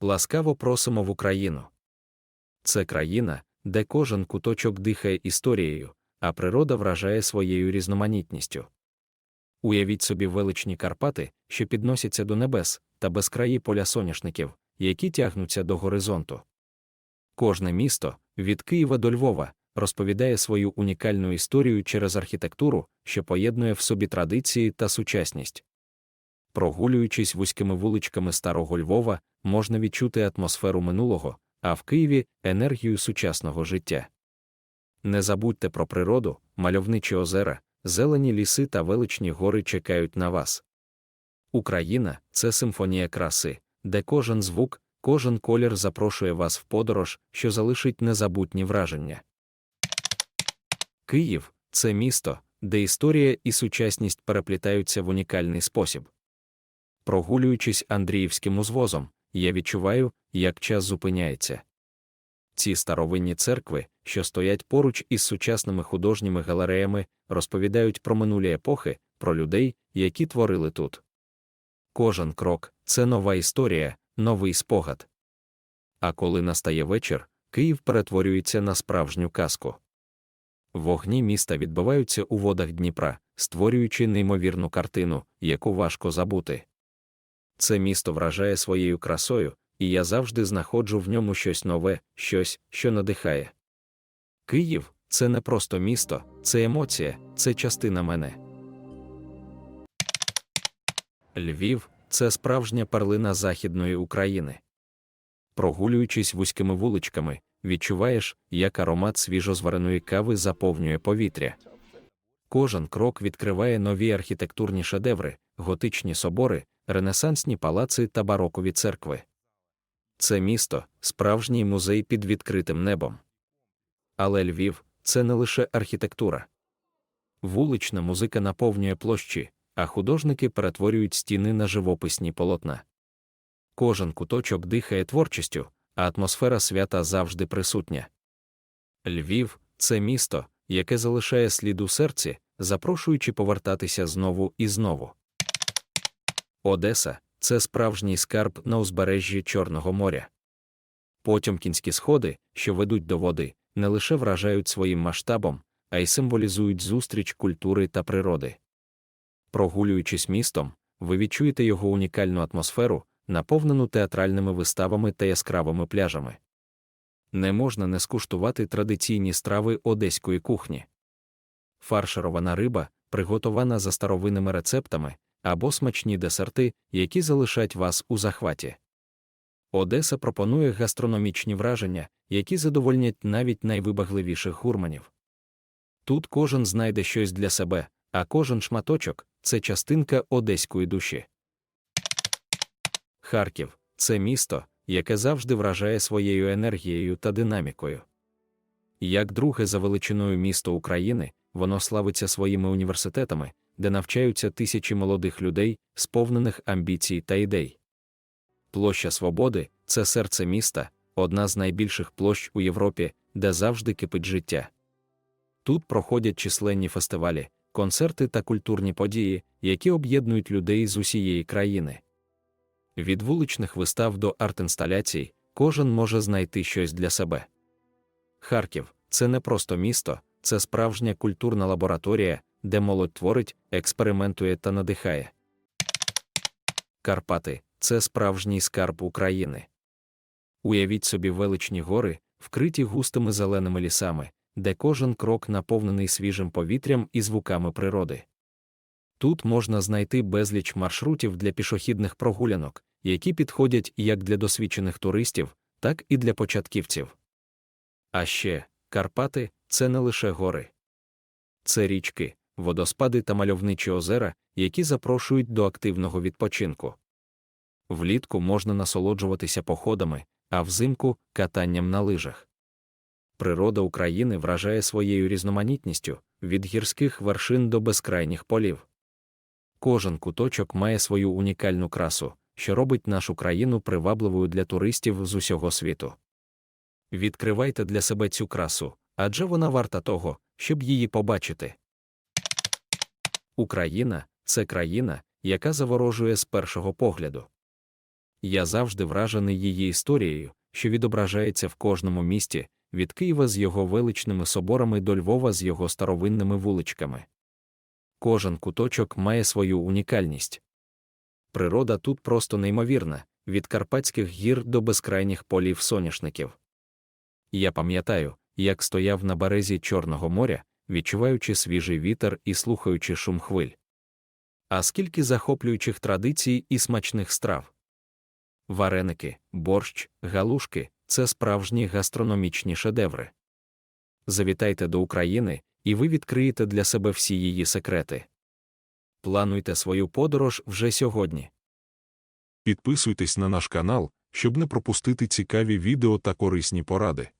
ласкаво просимо в Україну. Це країна, де кожен куточок дихає історією, а природа вражає своєю різноманітністю. Уявіть собі величні Карпати, що підносяться до небес, та безкраї поля соняшників, які тягнуться до горизонту. Кожне місто, від Києва до Львова, розповідає свою унікальну історію через архітектуру, що поєднує в собі традиції та сучасність. Прогулюючись вузькими вуличками старого Львова, можна відчути атмосферу минулого, а в Києві енергію сучасного життя. Не забудьте про природу, мальовничі озера, зелені ліси та величні гори чекають на вас. Україна це симфонія краси, де кожен звук, кожен колір запрошує вас в подорож, що залишить незабутні враження. Київ це місто, де історія і сучасність переплітаються в унікальний спосіб. Прогулюючись Андріївським узвозом, я відчуваю, як час зупиняється. Ці старовинні церкви, що стоять поруч із сучасними художніми галереями, розповідають про минулі епохи, про людей, які творили тут. Кожен крок це нова історія, новий спогад. А коли настає вечір, Київ перетворюється на справжню казку. Вогні міста відбиваються у водах Дніпра, створюючи неймовірну картину, яку важко забути. Це місто вражає своєю красою, і я завжди знаходжу в ньому щось нове, щось, що надихає. Київ це не просто місто, це емоція, це частина мене. Львів це справжня перлина Західної України. Прогулюючись вузькими вуличками, відчуваєш, як аромат свіжозвареної кави заповнює повітря. Кожен крок відкриває нові архітектурні шедеври, готичні собори, ренесансні палаци та барокові церкви. Це місто справжній музей під відкритим небом. Але Львів це не лише архітектура. Вулична музика наповнює площі, а художники перетворюють стіни на живописні полотна. Кожен куточок дихає творчістю, а атмосфера свята завжди присутня. Львів це місто, яке залишає слід у серці, запрошуючи повертатися знову і знову. Одеса це справжній скарб на узбережжі Чорного моря. Потьомкінські сходи, що ведуть до води, не лише вражають своїм масштабом, а й символізують зустріч культури та природи. Прогулюючись містом, ви відчуєте його унікальну атмосферу, наповнену театральними виставами та яскравими пляжами. Не можна не скуштувати традиційні страви одеської кухні. Фарширована риба, приготована за старовинними рецептами, або смачні десерти, які залишать вас у захваті. Одеса пропонує гастрономічні враження, які задовольнять навіть найвибагливіших гурманів. Тут кожен знайде щось для себе, а кожен шматочок це частинка одеської душі. Харків це місто, яке завжди вражає своєю енергією та динамікою. Як друге за величиною місто України, воно славиться своїми університетами, де навчаються тисячі молодих людей, сповнених амбіцій та ідей. Площа Свободи це серце міста, одна з найбільших площ у Європі, де завжди кипить життя. Тут проходять численні фестивалі, концерти та культурні події, які об'єднують людей з усієї країни. Від вуличних вистав до арт-інсталяцій кожен може знайти щось для себе. Харків це не просто місто, це справжня культурна лабораторія, де молодь творить, експериментує та надихає. Карпати це справжній скарб України. Уявіть собі величні гори, вкриті густими зеленими лісами, де кожен крок наповнений свіжим повітрям і звуками природи. Тут можна знайти безліч маршрутів для пішохідних прогулянок, які підходять як для досвідчених туристів, так і для початківців. А ще Карпати це не лише гори, це річки, водоспади та мальовничі озера, які запрошують до активного відпочинку. Влітку можна насолоджуватися походами, а взимку катанням на лижах. Природа України вражає своєю різноманітністю від гірських вершин до безкрайніх полів. Кожен куточок має свою унікальну красу, що робить нашу країну привабливою для туристів з усього світу. Відкривайте для себе цю красу, адже вона варта того, щоб її побачити. Україна це країна, яка заворожує з першого погляду. Я завжди вражений її історією, що відображається в кожному місті, від Києва з його величними соборами до Львова з його старовинними вуличками. Кожен куточок має свою унікальність. Природа тут просто неймовірна, від Карпатських гір до безкрайніх полів соняшників. Я пам'ятаю, як стояв на березі Чорного моря, відчуваючи свіжий вітер і слухаючи шум хвиль. А скільки захоплюючих традицій і смачних страв. Вареники, борщ, галушки це справжні гастрономічні шедеври. Завітайте до України, і ви відкриєте для себе всі її секрети. Плануйте свою подорож вже сьогодні. Підписуйтесь на наш канал, щоб не пропустити цікаві відео та корисні поради.